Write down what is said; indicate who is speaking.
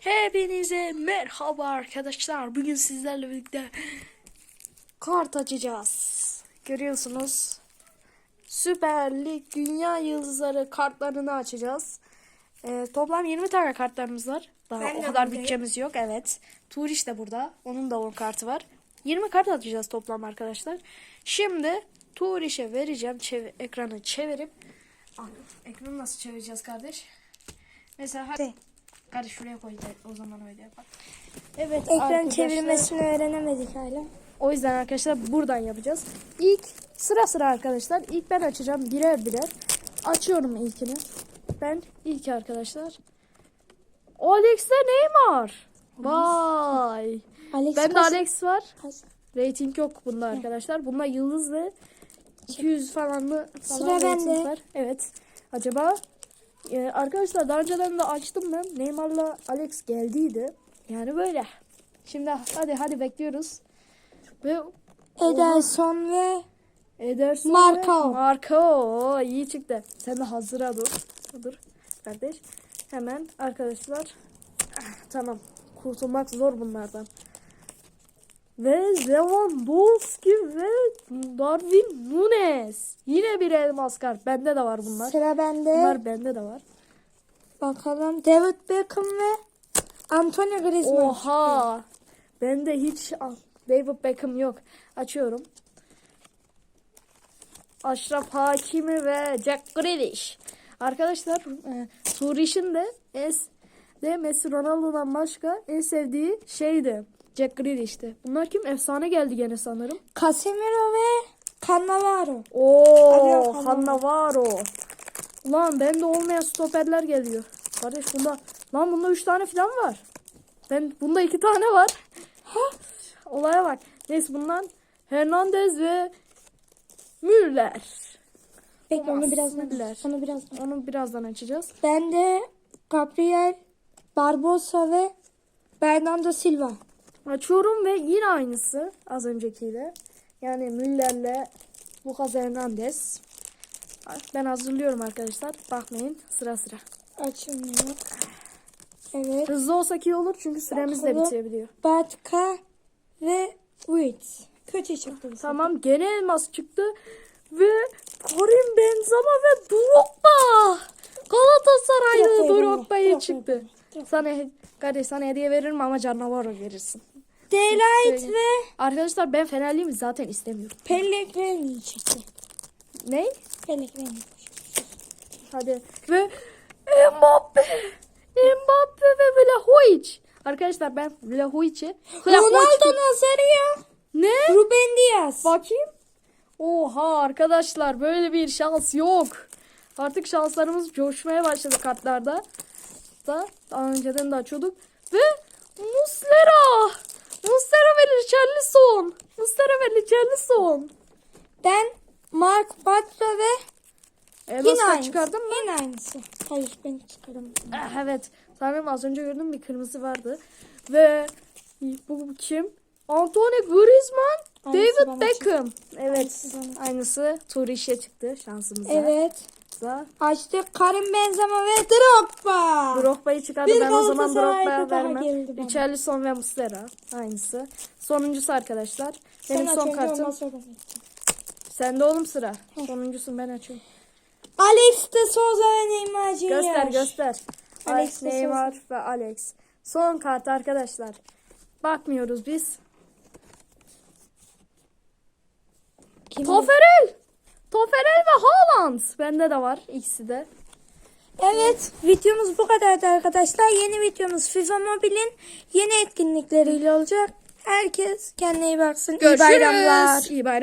Speaker 1: Hepinize merhaba arkadaşlar. Bugün sizlerle birlikte kart açacağız. Görüyorsunuz. Süper Lig Dünya Yıldızları kartlarını açacağız. Ee, toplam 20 tane kartlarımız var. Daha
Speaker 2: Ben
Speaker 1: o kadar
Speaker 2: buradayım.
Speaker 1: bütçemiz yok. Evet. Turiş de burada. Onun da 10 kartı var. 20 kart atacağız toplam arkadaşlar. Şimdi Turiş'e vereceğim. Çev- ekranı çevirip ekranı nasıl çevireceğiz kardeş? Mesela hadi.
Speaker 2: De.
Speaker 1: Kardeş şuraya koy o zaman öyle yapalım. Evet
Speaker 2: Ekran
Speaker 1: arkadaşlar,
Speaker 2: çevirmesini öğrenemedik hala.
Speaker 1: O yüzden arkadaşlar buradan yapacağız. İlk sıra sıra arkadaşlar. İlk ben açacağım birer birer. Açıyorum ilkini. Ben ilk arkadaşlar. Alex'te Neymar. Vay.
Speaker 2: Alex
Speaker 1: Bende
Speaker 2: kaç-
Speaker 1: Alex var.
Speaker 2: kaç-
Speaker 1: Rating yok bunda arkadaşlar. Bunda yıldız ve 200 falan mı falan
Speaker 2: Sıra bende.
Speaker 1: var. Evet. Acaba e, arkadaşlar daha önceden de açtım ben. Neymar'la Alex geldiydi. Yani böyle. Şimdi hadi hadi bekliyoruz. Ve
Speaker 2: Ederson ve
Speaker 1: Ederson
Speaker 2: Marco.
Speaker 1: ve Marco iyi çıktı. Sen de hazıra dur. Dur kardeş. Hemen arkadaşlar. Ah, Tamam. Kurtulmak zor bunlardan. Ve Lewandowski ve Darwin Nunes. Yine bir elmas kart. Bende de var bunlar.
Speaker 2: sıra bende.
Speaker 1: Bunlar bende de var.
Speaker 2: Bakalım David Beckham ve Antonio Griezmann.
Speaker 1: Oha. Bende hiç ah, David Beckham yok. Açıyorum. Aşraf Hakimi ve Jack Grealish. Arkadaşlar e, Suriş'in de es de Messi Ronaldo'dan başka en sevdiği şeydi. Jack Grealish'ti. Bunlar kim? Efsane geldi gene sanırım.
Speaker 2: Casemiro ve Cannavaro.
Speaker 1: Oo. Cannavaro. Ulan bende olmayan stoperler geliyor. Kardeş bunda lan bunda 3 tane falan var. Ben bunda 2 tane var. Olaya bak. Neyse bundan Hernandez ve Müller.
Speaker 2: Bekle onu birazdan.
Speaker 1: Müller.
Speaker 2: Onu birazdan.
Speaker 1: Onu birazdan açacağız.
Speaker 2: Bende Gabriel Barbosa ve Bernardo Silva.
Speaker 1: Açıyorum ve yine aynısı az öncekiyle. Yani Müller'le Lucas Hernandez. Ben hazırlıyorum arkadaşlar. Bakmayın sıra sıra.
Speaker 2: Açılmıyor. Evet.
Speaker 1: Hızlı olsak iyi olur çünkü süremiz de bitebiliyor.
Speaker 2: Batka ve Witt. Kötü çıktı.
Speaker 1: Tamam gene elmas çıktı. Ve Karim Benzema ve Drogba. Galatasaraylı
Speaker 2: bilmiyorum.
Speaker 1: çıktı. Sana kardeş sana hediye veririm ama canavar verirsin.
Speaker 2: Delight ve
Speaker 1: Arkadaşlar ben Fenerliyim zaten istemiyorum.
Speaker 2: Pellegrini çıktı.
Speaker 1: Ne?
Speaker 2: Pellegrini.
Speaker 1: Hadi. Ve Mbappe. Mbappe ve Vlahovic. Arkadaşlar ben Vlahovic'i
Speaker 2: Ronaldo Nazario.
Speaker 1: Ne?
Speaker 2: Ruben Diaz.
Speaker 1: Bakayım. Oha arkadaşlar böyle bir şans yok. Artık şanslarımız coşmaya başladı kartlarda. Da daha önceden de açıyorduk. Ve Muslera. Muslera ve Richarlison. Muslera ve Richarlison.
Speaker 2: Ben Mark Bartra ve
Speaker 1: Elmas
Speaker 2: yine aynısı.
Speaker 1: çıkardın mı?
Speaker 2: Yine aynısı. Hayır ben çıkaramadım.
Speaker 1: Ah, evet. Sanırım az önce gördüm bir kırmızı vardı. Ve bu kim? Antoine Griezmann,
Speaker 2: Aynısı
Speaker 1: David Beckham. Evet.
Speaker 2: Aynısı.
Speaker 1: Aynısı Turiş'e çıktı şansımıza.
Speaker 2: Evet.
Speaker 1: Da.
Speaker 2: Açtık Karim Benzema ve Drogba.
Speaker 1: Drogba'yı çıkardı.
Speaker 2: Bir
Speaker 1: ben o zaman Drogba'ya vermem. Richarlison ve Muslera. Aynısı. Sonuncusu arkadaşlar.
Speaker 2: Sen
Speaker 1: Benim son kartım. Sende oğlum sıra. Sonuncusun ben açıyorum.
Speaker 2: Alex de Souza ve Neymar Junior.
Speaker 1: Göster göster.
Speaker 2: Alex
Speaker 1: Alex Neymar ve Alex. Son kart arkadaşlar. Bakmıyoruz biz.
Speaker 2: Kim
Speaker 1: Toferel. Toferel ve Haaland. Bende de var ikisi de.
Speaker 2: Evet videomuz bu kadardı arkadaşlar. Yeni videomuz FIFA Mobile'in yeni etkinlikleriyle olacak. Herkes kendine iyi baksın. İyi bayramlar.
Speaker 1: İyi bayram.